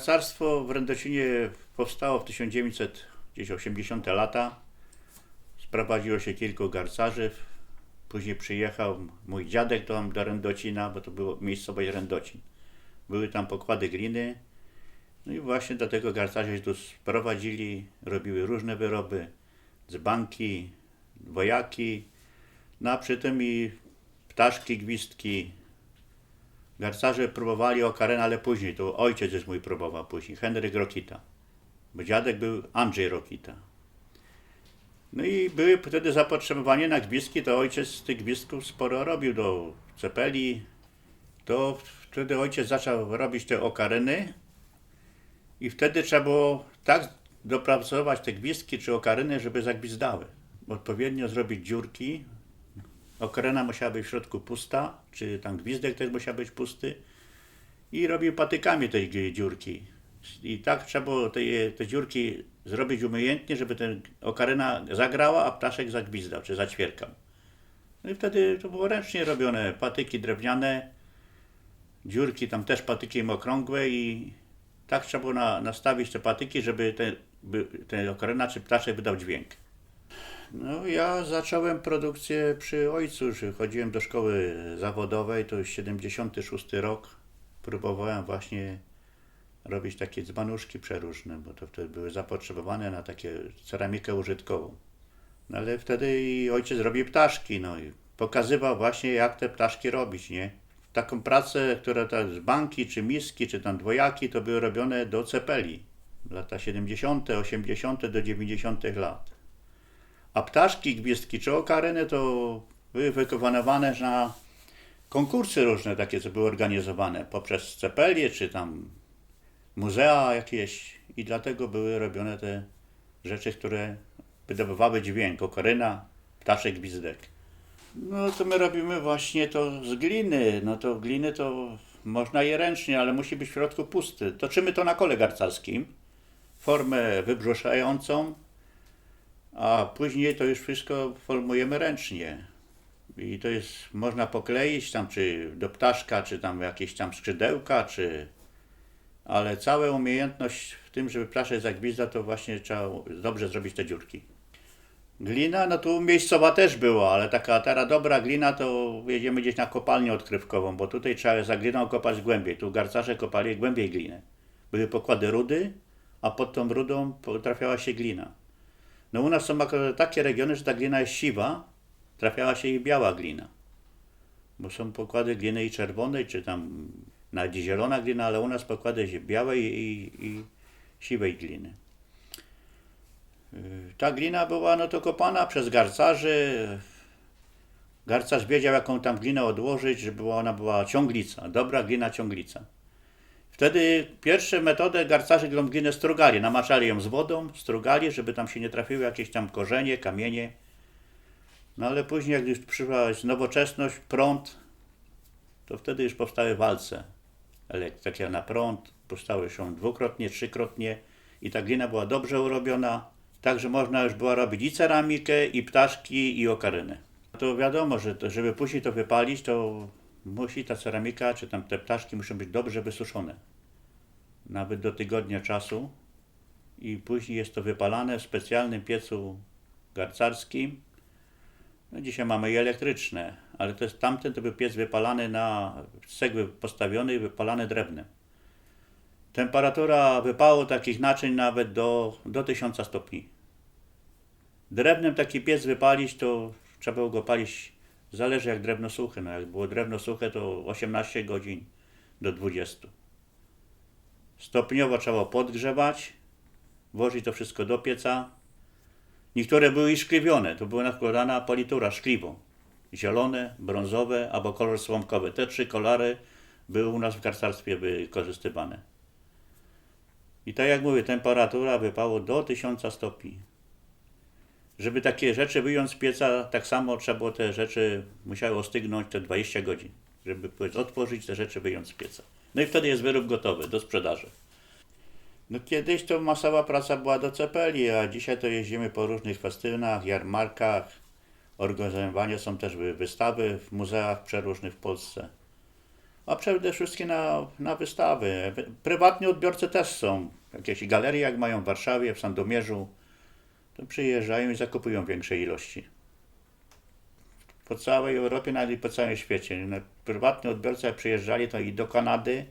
garcarstwo w Rędocinie powstało w 1980 lata. Sprowadziło się kilku garcarzy. Później przyjechał mój dziadek tam do Rędocina, bo to było miejscowość Rędocin. Były tam pokłady gliny. No i właśnie do tego garcarze się tu sprowadzili, robiły różne wyroby, dzbanki, wojaki, no a przy tym i ptaszki, gwizdki. Garcarze próbowali okarenę, ale później, to ojciec jest mój próbował później, Henryk Rokita. Bo dziadek był Andrzej Rokita. No i były wtedy zapotrzebowanie na gwizdki, to ojciec z tych gwizdków sporo robił do cepeli. To wtedy ojciec zaczął robić te okareny i wtedy trzeba było tak dopracować te gwizdki czy okaryny, żeby zagwizdały. Odpowiednio zrobić dziurki. Okarena musiała być w środku pusta, czy tam gwizdek też musiał być pusty. I robił patykami tej dziurki. I tak trzeba było te, te dziurki zrobić umiejętnie, żeby ten okaryna zagrała, a ptaszek zagwizdał, czy zaćwierkał. No i wtedy to było ręcznie robione. Patyki drewniane, dziurki tam też patykiem okrągłe i tak trzeba było na, nastawić te patyki, żeby ten, by, ten okaryna czy ptaszek wydał dźwięk. No ja zacząłem produkcję przy ojcu, chodziłem do szkoły zawodowej, to już 76 rok. Próbowałem właśnie robić takie dzbanuszki przeróżne, bo to wtedy były zapotrzebowane na takie ceramikę użytkową. No ale wtedy ojciec robił ptaszki, no i pokazywał właśnie jak te ptaszki robić, nie? Taką pracę, która ta z banki, czy miski, czy tam dwojaki, to były robione do cepeli. Lata 70., 80. do 90. lat. A ptaszki, gwizdki czy okareny to były wykonywane na konkursy różne takie, co były organizowane poprzez cepelie, czy tam muzea jakieś i dlatego były robione te rzeczy, które wydobywały dźwięk, okaryna, ptaszek, gwizdek. No to my robimy właśnie to z gliny. No to gliny to można je ręcznie, ale musi być w środku pusty. Toczymy to na kole garcarskim, formę wybrzeszającą, a później to już wszystko formujemy ręcznie. I to jest, można pokleić tam, czy do ptaszka, czy tam jakieś tam skrzydełka, czy... Ale cała umiejętność w tym, żeby ptaszek zagwizda, to właśnie trzeba dobrze zrobić te dziurki. Glina, no tu miejscowa też była, ale taka teraz dobra glina to jedziemy gdzieś na kopalnię odkrywkową, bo tutaj trzeba za gliną kopać głębiej. Tu garcarze kopali głębiej glinę. Były pokłady rudy, a pod tą rudą trafiała się glina. No u nas są takie regiony, że ta glina jest siwa, trafiała się i biała glina. Bo są pokłady gliny i czerwonej, czy tam nawet i zielona glina, ale u nas pokłady się białej i, i siwej gliny. Ta glina była no to kopana przez garcarzy. Garcarz wiedział, jaką tam glinę odłożyć, żeby ona była ciąglica, dobra glina ciąglica. Wtedy pierwsze metody garcarze tą glinę strugali, namaczali ją z wodą, strugali, żeby tam się nie trafiły jakieś tam korzenie, kamienie. No ale później, jak już przyszła nowoczesność, prąd, to wtedy już powstały walce. Takie na prąd, powstały się dwukrotnie, trzykrotnie i ta glina była dobrze urobiona, tak że można już było robić i ceramikę, i ptaszki, i okaryny. To wiadomo, że to, żeby później to wypalić, to musi ta ceramika, czy tam te ptaszki muszą być dobrze wysuszone. Nawet do tygodnia czasu. I później jest to wypalane w specjalnym piecu garcarskim. No dzisiaj mamy i elektryczne, ale to jest tamten to był piec wypalany na cegły postawiony i wypalany drewnem. Temperatura wypału takich naczyń nawet do, do 1000 stopni. Drewnem taki piec wypalić, to trzeba go palić, zależy jak drewno suche. No jak było drewno suche, to 18 godzin do 20. Stopniowo trzeba podgrzewać, włożyć to wszystko do pieca. Niektóre były i szkliwione, to była nakładana politura szkliwą. Zielone, brązowe albo kolor słomkowy. Te trzy kolory były u nas w garcarstwie wykorzystywane. I tak jak mówię, temperatura wypału do 1000 stopni. Żeby takie rzeczy wyjąć z pieca, tak samo trzeba było te rzeczy, musiały ostygnąć te 20 godzin. Żeby otworzyć te rzeczy, wyjąć z pieca. No i wtedy jest wyrób gotowy do sprzedaży. No kiedyś to masowa praca była do cepeli, a dzisiaj to jeździmy po różnych festynach, jarmarkach. Organizowane są też wy- wystawy w muzeach przeróżnych w Polsce. a przede wszystkim na, na wystawy. Prywatni odbiorcy też są. Jakieś galerie, jak mają w Warszawie, w Sandomierzu, to przyjeżdżają i zakupują większe ilości. Po całej Europie, nawet i po całym świecie. Prywatni odbiorcy, przyjeżdżali, to i do Kanady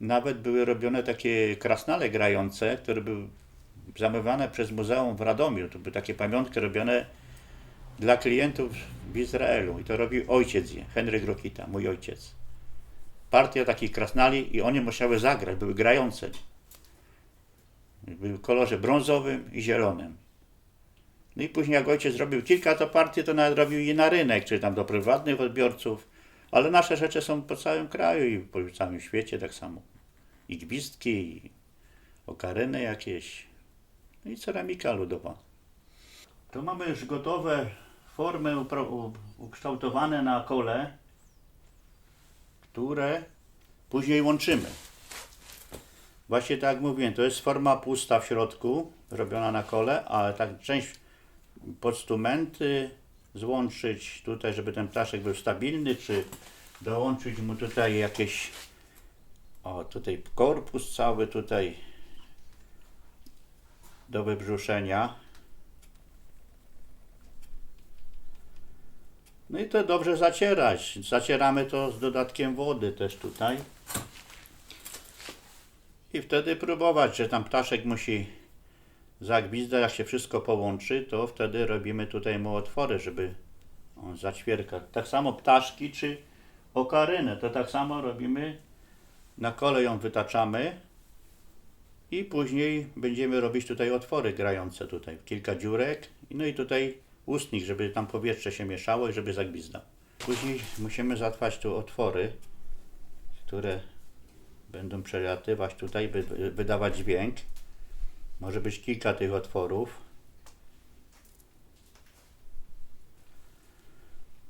nawet były robione takie krasnale grające, które były zamawiane przez muzeum w Radomiu. To były takie pamiątki robione dla klientów w Izraelu. I to robił ojciec, je, Henryk Rokita, mój ojciec. Partia takich krasnali i one musiały zagrać, były grające. Były w kolorze brązowym i zielonym. No i później jak ojciec zrobił kilka to partii, to nawet robił je na rynek, czy tam do prywatnych odbiorców. Ale nasze rzeczy są po całym kraju i po całym świecie tak samo. I gwizdki, i okaryny jakieś, no i ceramika ludowa. Tu mamy już gotowe formy ukształtowane na kole, które później łączymy. Właśnie tak jak mówiłem, to jest forma pusta w środku, robiona na kole, ale tak część podstumenty złączyć tutaj, żeby ten ptaszek był stabilny, czy dołączyć mu tutaj jakieś, o tutaj korpus cały tutaj do wybrzuszenia. No i to dobrze zacierać. Zacieramy to z dodatkiem wody też tutaj. I wtedy próbować, że tam ptaszek musi zagwizdać, jak się wszystko połączy, to wtedy robimy tutaj mu otwory, żeby on zaćwierkał. Tak samo ptaszki czy okarynę, to tak samo robimy. Na kole ją wytaczamy i później będziemy robić tutaj otwory grające tutaj, kilka dziurek. No i tutaj ustnik, żeby tam powietrze się mieszało i żeby zagwizdał. Później musimy zatwać tu otwory, które będą przelatywać tutaj, by wydawać dźwięk. Może być kilka tych otworów.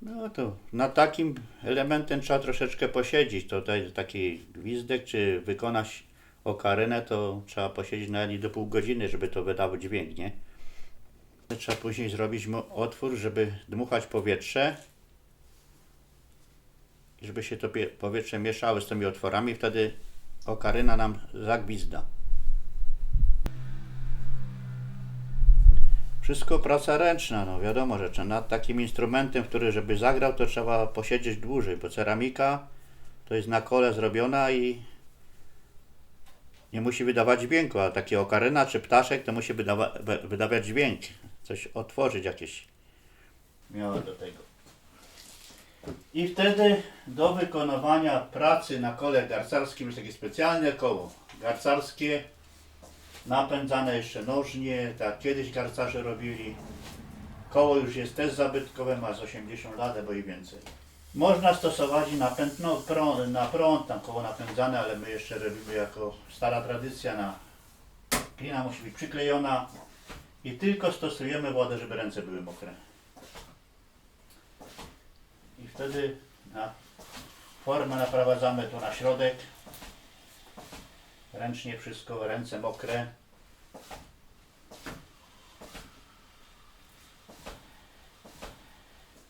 No to nad takim elementem trzeba troszeczkę posiedzieć. To taki gwizdek, czy wykonać okarynę, to trzeba posiedzieć i do pół godziny, żeby to wydało dźwięk, nie? Trzeba później zrobić mu otwór, żeby dmuchać powietrze. Żeby się to powietrze mieszało z tymi otworami, wtedy okaryna nam zagwizda. Wszystko praca ręczna, no wiadomo, że nad takim instrumentem, który żeby zagrał, to trzeba posiedzieć dłużej, bo ceramika to jest na kole zrobiona i nie musi wydawać dźwięku, a takie okaryna czy ptaszek to musi wydawa wy- wydawać dźwięk, coś otworzyć jakieś miało do tego. I wtedy do wykonywania pracy na kole garcarskim jest takie specjalne koło garcarskie, napędzane jeszcze nożnie, tak kiedyś garcarze robili. Koło już jest też zabytkowe, ma z 80 lat albo i więcej. Można stosować i napęd, no, prąd, na prąd, tam koło napędzane, ale my jeszcze robimy jako stara tradycja na klina musi być przyklejona i tylko stosujemy wodę, żeby ręce były mokre. I wtedy na formę naprowadzamy tu na środek. Ręcznie wszystko, ręce mokre.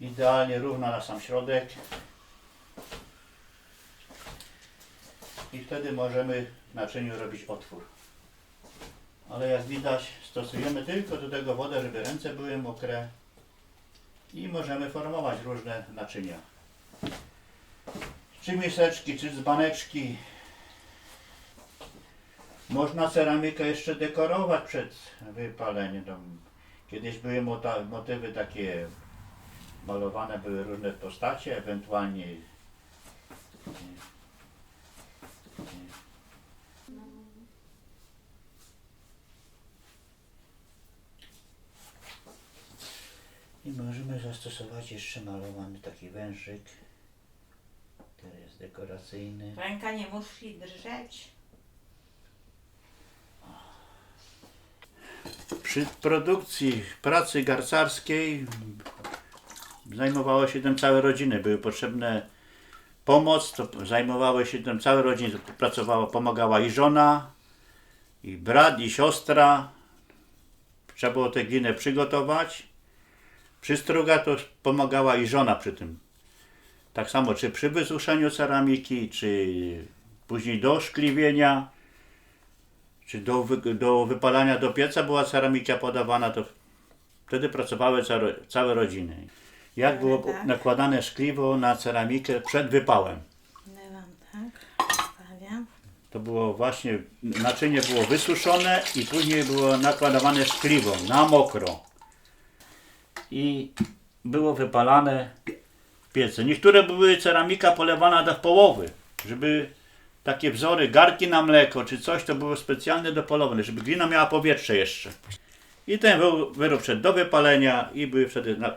Idealnie równo na sam środek. I wtedy możemy w naczyniu robić otwór. Ale jak widać stosujemy tylko do tego wodę, żeby ręce były mokre i możemy formować różne naczynia. Czy miseczki, czy dzbaneczki. Można ceramikę jeszcze dekorować przed wypaleniem. Kiedyś były motywy takie malowane, były różne postacie, ewentualnie I możemy zastosować jeszcze malowany taki wężyk, który jest dekoracyjny. Ręka nie musi drżeć. Przy produkcji pracy garcarskiej zajmowało się tym całe rodziny. Były potrzebne pomoc, to zajmowały się tym całe rodziny. Pracowała, pomagała i żona, i brat, i siostra. Trzeba było tę glinę przygotować. Przy struga to pomagała i żona przy tym. Tak samo czy przy wysuszeniu ceramiki, czy później do szkliwienia, czy do, wy, do wypalania do pieca była ceramika podawana, to wtedy pracowały całe, całe rodziny. Jak było tak. nakładane szkliwo na ceramikę przed wypałem? Wlewam tak, stawiam. To było właśnie, naczynie było wysuszone i później było nakładowane szkliwo na mokro. I było wypalane w piece. Niektóre były ceramika polewana do połowy, żeby takie wzory, garki na mleko czy coś, to było specjalnie dopolowane, żeby glina miała powietrze jeszcze. I ten wy- wyrób szedł do wypalenia i były wtedy na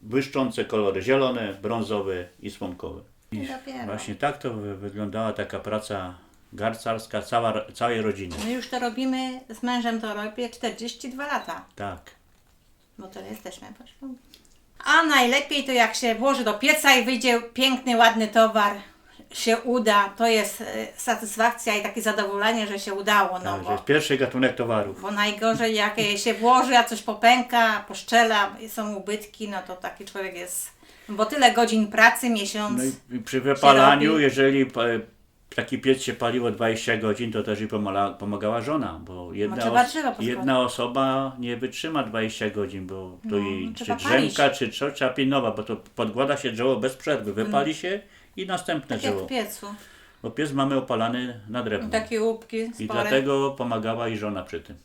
błyszczące kolory zielone, brązowe i słomkowe. I dopiero. Właśnie tak to wy- wyglądała taka praca garcarska cała, całej rodziny. My już to robimy, z mężem to robię 42 lata, Tak. bo to jesteśmy po ślubie. A najlepiej to jak się włoży do pieca i wyjdzie piękny, ładny towar, się uda, to jest e, satysfakcja i takie zadowolenie, że się udało, no tak bo, jest pierwszy gatunek towarów. bo najgorzej jak e, się włoży, a coś popęka, poszczela, są ubytki, no to taki człowiek jest, bo tyle godzin pracy, miesiąc, No przy wypalaniu, jeżeli pa- taki piec się paliło 20 godzin, to też i pomala, pomagała żona, bo jedna, No, trzeba os- jedna osoba nie wytrzyma 20 godzin, bo to No, jej trzeba czy drzemka, czy co, trzeba pilnować, bo to podkłada się drzewo bez przerwy, wypali się i następne tak jak drzewo. w piecu. Bo piec mamy opalany na drewno. Takie łupki I spore. dlatego pomagała i żona przy tym.